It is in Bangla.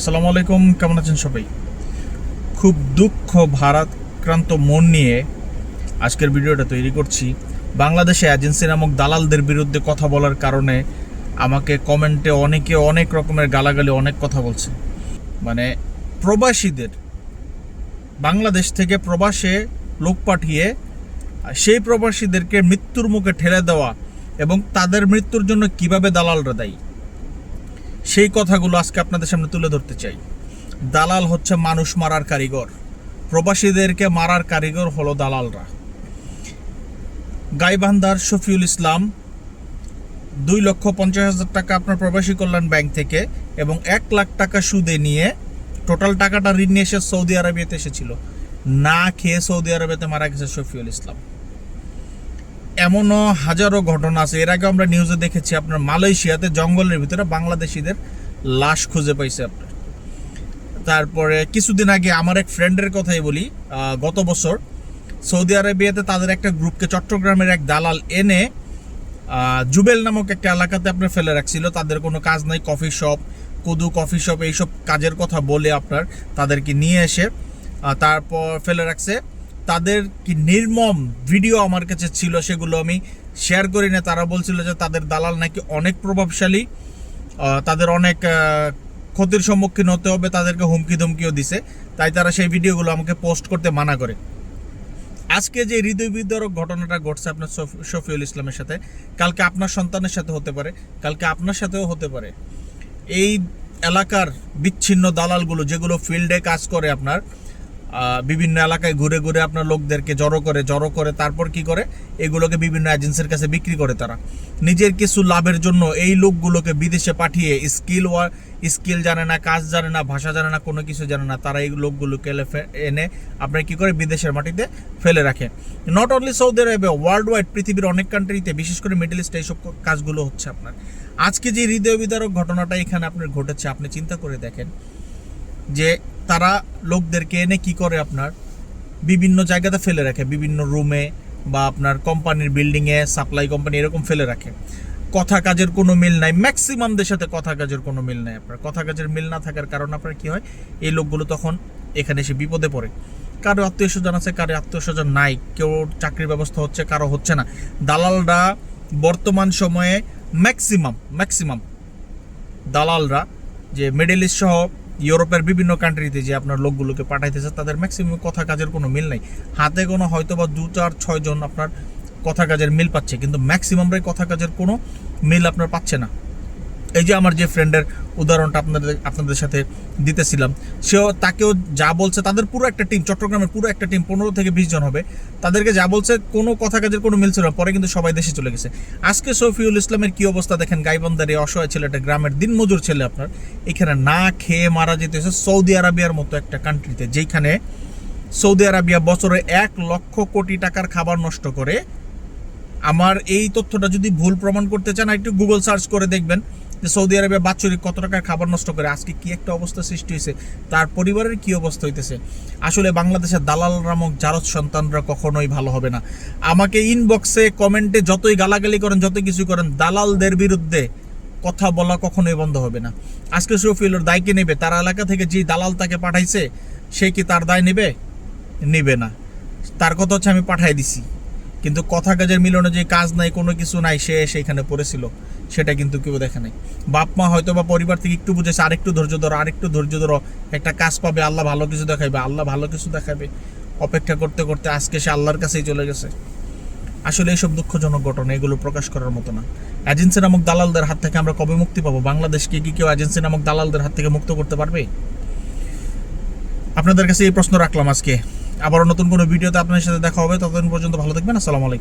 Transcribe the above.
আসসালামু আলাইকুম, কেমন আছেন সবাই? খুব দুঃখ, ভারাক্রান্ত মন নিয়ে আজকের ভিডিওটা তৈরি করছি। বাংলাদেশে এজেন্সি নামক দালালদের বিরুদ্ধে কথা বলার কারণে আমাকে কমেন্টে অনেকে অনেক রকমের গালাগালি, অনেক কথা বলছে। মানে প্রবাসীদের, বাংলাদেশ থেকে প্রবাসে লোক পাঠিয়ে সেই প্রবাসীদেরকে মৃত্যুর মুখে ঠেলে দেওয়া এবং তাদের মৃত্যুর জন্য কীভাবে দালালরা দায়ী? সেই কথাগুলো আজকে আপনাদের সামনে তুলে ধরতে চাই। দালাল হচ্ছে মানুষ মারার কারিগর। প্রবাসীদেরকে মারার কারিগর হলো দালালরা। গাইবান্ধার শফিউল ইসলাম দুই লক্ষ পঞ্চাশ হাজার টাকা আপনার প্রবাসী কল্যাণ ব্যাংক থেকে এবং এক লাখ টাকা সুদে নিয়ে টোটাল টাকাটা ঋণ নিয়ে এসে সৌদি আরবিয়াতে এসেছিল। না খেয়ে সৌদি আরবিয়াতে মারা গেছে শফিউল ইসলাম। এমনও হাজারো ঘটনা আছে। এর আগে আমরা নিউজে দেখেছি আপনার মালয়েশিয়াতে জঙ্গলের ভিতরে বাংলাদেশিদের লাশ খুঁজে পাইছে আপনার তারপরে কিছুদিন আগে আমার এক ফ্রেন্ডের কথাই বলি গত বছর সৌদি আরবিয়াতে তাদের একটা গ্রুপকে চট্টগ্রামের এক দালাল এনে জুবেল নামক একটা এলাকাতে আপনার ফেলে রাখছিল। তাদের কোনো কাজ নাই কফি শপ কুদু কফি শপ এইসব কাজের কথা বলে আপনার তাদেরকে নিয়ে এসে তারপর ফেলে রাখছে। তাদের কি নির্মম ভিডিও আমার কাছে ছিল সেগুলো আমি শেয়ার করি না। তারা বলছিল যে তাদের দালাল নাকি অনেক প্রভাবশালী তাদের অনেক ক্ষতির সম্মুখীন হতে হবে, তাদেরকে হুমকি ধমকিও দিছে। তাই তারা সেই ভিডিওগুলো আমাকে পোস্ট করতে মানা করে। আজকে যে হৃদয় বিদারক ঘটনাটা ঘটছে আপনার শফিউল ইসলামের সাথে, কালকে আপনার সন্তানের সাথে হতে পারে, কালকে আপনার সাথেও হতে পারে। এই এলাকার বিচ্ছিন্ন দালালগুলো যেগুলো ফিল্ডে কাজ করে আপনার বিভিন্ন এলাকায় ঘুরে ঘুরে আপনার লোকদেরকে জড়ো করে জড়ো করে, তারপর কি করে? এগুলোকে বিভিন্ন এজেন্সির কাছে বিক্রি করে তারা। নিজের কিছু লাভের জন্য এই লোকগুলোকে বিদেশে পাঠিয়ে স্কিল স্কিল জানে না, কাজ জানে না, ভাষা জানে না, কোনো কিছু জানে না, তারা এই লোকগুলোকে এনে আপনার কি করে? বিদেশের মাটিতে ফেলে রাখে। Not only Saudi Arabia world wide পৃথিবীর অনেক কান্ট্রিতে বিশেষ করে মিডল ইস্টে এইসব কাজগুলো হচ্ছে আপনার। আজকে যে হৃদয় বিদারক ঘটনাটা এখানে আপনার ঘটেছে, আপনি চিন্তা করে দেখেন। যে তারা লোকদেরকে এনে কি করে আপনার? বিভিন্ন জায়গাতে ফেলে রাখে। বিভিন্ন রুমে বা আপনার কোম্পানির বিল্ডিংয়ে সাপ্লাই কোম্পানি এরকম ফেলে রাখে। কথা কাজের কোনো মিল নাই। ম্যাক্সিমামদের সাথে কথা কাজের কোনো মিল নাই আপনার। কথা কাজের মিল না থাকার কারণে আপনার কি হয়? এই লোকগুলো তখন এখানে এসে বিপদে পড়ে। কারও আত্মীয় স্বজন আছে, কারও আত্মীয় স্বজন নাই। কেউ চাকরির ব্যবস্থা হচ্ছে, কারও হচ্ছে না। দালালরা বর্তমান সময়ে ম্যাক্সিমাম ম্যাক্সিমাম দালালরা যে মিডল ইস্ট সহ ইউরোপের বিভিন্ন কান্ট্রিতে যে আপনার লোকগুলোকে পাঠাইতেছে, তাদের ম্যাক্সিমাম কথা কাজের কোনো মিল নাই। হাতে কোনো হয়তো বা দু চার, ছয় জন আপনার কথা কাজের মিল পাচ্ছে, কিন্তু ম্যাক্সিমামরাই কথা কাজের কোনো মিল আপনার পাচ্ছে না। এই যে আমার যে ফ্রেন্ডের উদাহরণটা আপনাদের আপনাদের সাথে দিতেছিলাম, সেও তাকেও যা বলছে, তাদের পুরো একটা টিম চট্টগ্রামের পুরো একটা টিম পনেরো থেকে বিশ জন হবে। তাদেরকে যা বলছে, কোনো কথা কাজের কোনো মিল ছিল না। পরে কিন্তু সবাই দেশে চলে গেছে। আজকে সফিউল ইসলামের কি অবস্থা দেখেন? গাইবান্ধার এই অসহায় ছেলেটা, গ্রামের দিনমজুর ছেলে আপনার, এখানে না খেয়ে মারা যেতেছে সৌদি আরবিয়ার মতো একটা কান্ট্রিতে যেখানে সৌদি আরবিয়া বছরে এক লক্ষ কোটি টাকার খাবার নষ্ট করে। আমার এই তথ্যটা যদি ভুল প্রমাণ করতে চান, একটু গুগল সার্চ করে দেখবেন। যে সৌদি আরবে বাৎসরিক কত টাকার খাবার নষ্ট করে, আজকে কি একটা অবস্থা সৃষ্টি হয়েছে, তার পরিবারের কি অবস্থা হইতেছে? আসলে বাংলাদেশের দালাল রামক জারদ সন্তানরা কখনোই ভালো হবে না। আমাকে ইনবক্সে কমেন্টে যতই গালাগালি করেন যত কিছু করেন, দালালদের বিরুদ্ধে কথা বলা কখনোই বন্ধ হবে না। আজকে শফিউলের দায় কে নেবে? তার এলাকা থেকে যে দালাল তাকে পাঠাইছে, সে কি তার দায় নেবে? নেবে না। তার কথা হচ্ছে আমি পাঠাই দিছি। কিন্তু কথা কাজের মিলনে যে কাজ নাই, কোনো কিছু নাই, সে সেখানে পড়েছিল। সেটা কিন্তু কেউ দেখে নাই। বাপ মা হয়তো বা পরিবার থেকে একটু বুঝেছে, আরেকটু ধৈর্য ধরো, আরেকটু ধৈর্য ধরো, একটা কাজ পাবে, আল্লাহ ভালো কিছু দেখাবে আল্লাহ ভালো কিছু দেখাবে। অপেক্ষা করতে করতে আজকে সে আল্লাহর কাছেই চলে গেছে। আসলে এইসব দুঃখজনক ঘটনা, এগুলো প্রকাশ করার মতো না। এজেন্সি নামক দালালদের হাত থেকে আমরা কবে মুক্তি পাবো? বাংলাদেশকে কি কেউ এজেন্সি নামক দালালদের হাত থেকে মুক্ত করতে পারবে? আপনাদের কাছে এই প্রশ্ন রাখলাম আজকে। আবারও নতুন কোনো ভিডিওতে আপনার সাথে দেখা হবে। ততদিন পর্যন্ত ভালো থাকবেন। আসসালামু আলাইকুম।